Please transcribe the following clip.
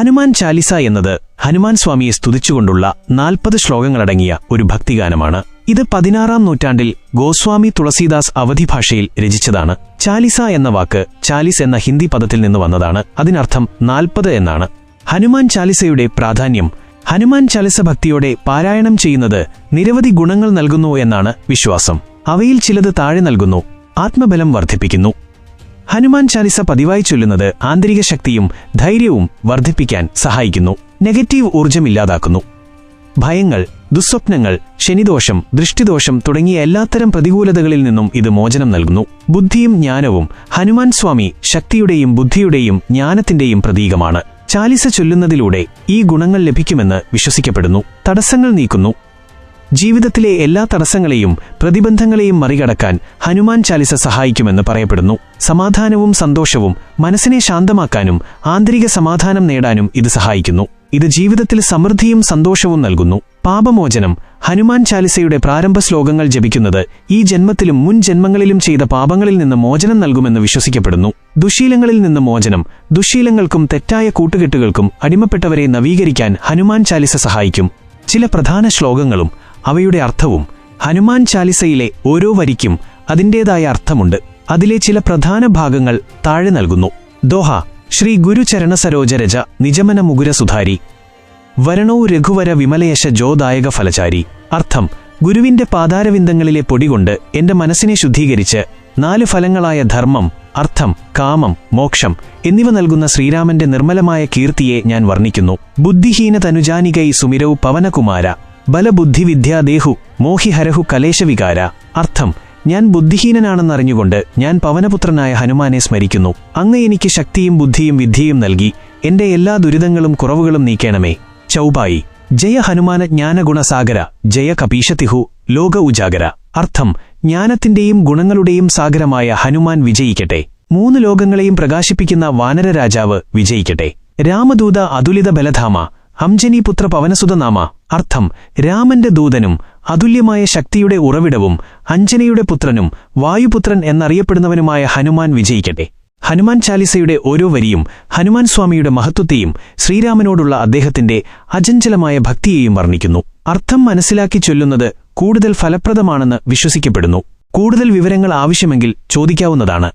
ഹനുമാൻ ചാലിസ എന്നത് ഹനുമാൻ സ്വാമിയെ സ്തുതിച്ചുകൊണ്ടുള്ള നാൽപ്പത് ശ്ലോകങ്ങളടങ്ങിയ ഒരു ഭക്തിഗാനമാണ്. ഇത് പതിനാറാം നൂറ്റാണ്ടിൽ ഗോസ്വാമി തുളസീദാസ് അവധി ഭാഷയിൽ രചിച്ചതാണ്. ചാലിസ എന്ന വാക്ക് ചാലിസ് എന്ന ഹിന്ദി പദത്തിൽ നിന്ന് വന്നതാണ്. അതിനർത്ഥം നാൽപ്പത് എന്നാണ്. ഹനുമാൻ ചാലിസയുടെ പ്രാധാന്യം ഹനുമാൻ ചാലിസ ഭക്തിയോടെ പാരായണം ചെയ്യുന്നത് നിരവധി ഗുണങ്ങൾ നൽകുന്നു എന്നാണ് വിശ്വാസം. അവയിൽ ചിലത് താഴെ നൽകുന്നു ആത്മബലം വർദ്ധിപ്പിക്കുന്നു. ഹനുമാൻ ചാലിസ പതിവായി ചൊല്ലുന്നത് ആന്തരിക ശക്തിയും ധൈര്യവും വർദ്ധിപ്പിക്കാൻ സഹായിക്കുന്നു. നെഗറ്റീവ് ഊർജമില്ലാതാക്കുന്നു ഭയങ്ങൾ ദുസ്വപ്നങ്ങൾ ശനിദോഷം ദൃഷ്ടിദോഷം തുടങ്ങിയ എല്ലാത്തരം പ്രതികൂലതകളിൽ നിന്നും ഇത് മോചനം നൽകുന്നു. ബുദ്ധിയും ജ്ഞാനവും ഹനുമാൻ സ്വാമി ശക്തിയുടെയും ബുദ്ധിയുടെയും ജ്ഞാനത്തിന്റെയും പ്രതീകമാണ്. ചാലിസ ചൊല്ലുന്നതിലൂടെ ഈ ഗുണങ്ങൾ ലഭിക്കുമെന്ന് വിശ്വസിക്കപ്പെടുന്നു. തടസ്സങ്ങൾ നീക്കുന്നു. ജീവിതത്തിലെ എല്ലാ തടസ്സങ്ങളെയും പ്രതിബന്ധങ്ങളെയും മറികടക്കാൻ ഹനുമാൻ ചാലിസ സഹായിക്കുമെന്ന് പറയപ്പെടുന്നു. സമാധാനവും സന്തോഷവും മനസ്സിനെ ശാന്തമാക്കാനും ആന്തരിക സമാധാനം നേടാനും ഇത് സഹായിക്കുന്നു. ഇത് ജീവിതത്തിൽ സമൃദ്ധിയും സന്തോഷവും നൽകുന്നു. പാപമോചനം ഹനുമാൻ ചാലിസയുടെ പ്രാരംഭ ശ്ലോകങ്ങൾ ജപിക്കുന്നത് ഈ ജന്മത്തിലും മുൻ ജന്മങ്ങളിലും ചെയ്ത പാപങ്ങളിൽ നിന്ന് മോചനം നൽകുമെന്ന് വിശ്വസിക്കപ്പെടുന്നു. ദുശീലങ്ങളിൽ നിന്ന് മോചനം ദുശീലങ്ങൾക്കും തെറ്റായ കൂട്ടുകെട്ടുകൾക്കും അടിമപ്പെട്ടവരെ നവീകരിക്കാൻ ഹനുമാൻ ചാലിസ സഹായിക്കും. ചില പ്രധാന ശ്ലോകങ്ങളും അവയുടെ അർത്ഥവും ഹനുമാൻ ചാലിസയിലെ ഓരോ വരിക്കും അതിന്റേതായ അർത്ഥമുണ്ട്. അതിലെ ചില പ്രധാന ഭാഗങ്ങൾ താഴെ നൽകുന്നു. ദോഹ ശ്രീ ഗുരുചരണ സരോജരജ നിജമന മുകുര സുധാരി വരണോ രഘുവര വിമലയശ ജോദായക ഫലചാരി. അർത്ഥം ഗുരുവിന്റെ പാതാരവിന്ദങ്ങളിലെ പൊടികൊണ്ട് എന്റെ മനസ്സിനെ ശുദ്ധീകരിച്ച് നാല് ഫലങ്ങളായ ധർമ്മം അർത്ഥം കാമം മോക്ഷം എന്നിവ നൽകുന്ന ശ്രീരാമന്റെ നിർമ്മലമായ കീർത്തിയെ ഞാൻ വർണിക്കുന്നു. ബുദ്ധിഹീന തനുജാനികൈ സുമിരൌ പവനകുമാര. ബലബുദ്ധിവിദ്യാദേഹു മോഹിഹരഹു കലേശവികാര. അർത്ഥം ഞാൻ ബുദ്ധിഹീനനാണെന്നറിഞ്ഞുകൊണ്ട് ഞാൻ പവനപുത്രനായ ഹനുമാനെ സ്മരിക്കുന്നു. അങ്ങ് എനിക്ക് ശക്തിയും ബുദ്ധിയും വിദ്യയും നൽകി എന്റെ എല്ലാ ദുരിതങ്ങളും കുറവുകളും നീക്കേണമേ. ചൗബായി ജയ ഹനുമാന ജ്ഞാനഗുണസാഗര ജയ കപീശതിഹു ലോക ഉജാഗര. അർത്ഥം ജ്ഞാനത്തിന്റെയും ഗുണങ്ങളുടെയും സാഗരമായ ഹനുമാൻ വിജയിക്കട്ടെ. മൂന്ന് ലോകങ്ങളെയും പ്രകാശിപ്പിക്കുന്ന വാനര രാജാവ് വിജയിക്കട്ടെ. രാമദൂത അതുലിത ബലധാമ അംജനീപുത്ര പവനസുതനാമ അർത്ഥം രാമന്റെ ദൂതനും അതുല്യമായ ശക്തിയുടെ ഉറവിടവും അഞ്ജനയുടെ പുത്രനും വായുപുത്രൻ എന്നറിയപ്പെടുന്നവനുമായ ഹനുമാൻ വിജയിക്കട്ടെ. ഹനുമാൻ ചാലിസയുടെ ഓരോ വരിയും ഹനുമാൻ സ്വാമിയുടെ മഹത്വത്തെയും ശ്രീരാമനോടുള്ള അദ്ദേഹത്തിന്റെ അചഞ്ചലമായ ഭക്തിയെയും വർണിക്കുന്നു. അർത്ഥം മനസ്സിലാക്കി ചൊല്ലുന്നത് കൂടുതൽ ഫലപ്രദമാണെന്ന് വിശ്വസിക്കപ്പെടുന്നു. കൂടുതൽ വിവരങ്ങൾ ആവശ്യമെങ്കിൽ ചോദിക്കാവുന്നതാണ്.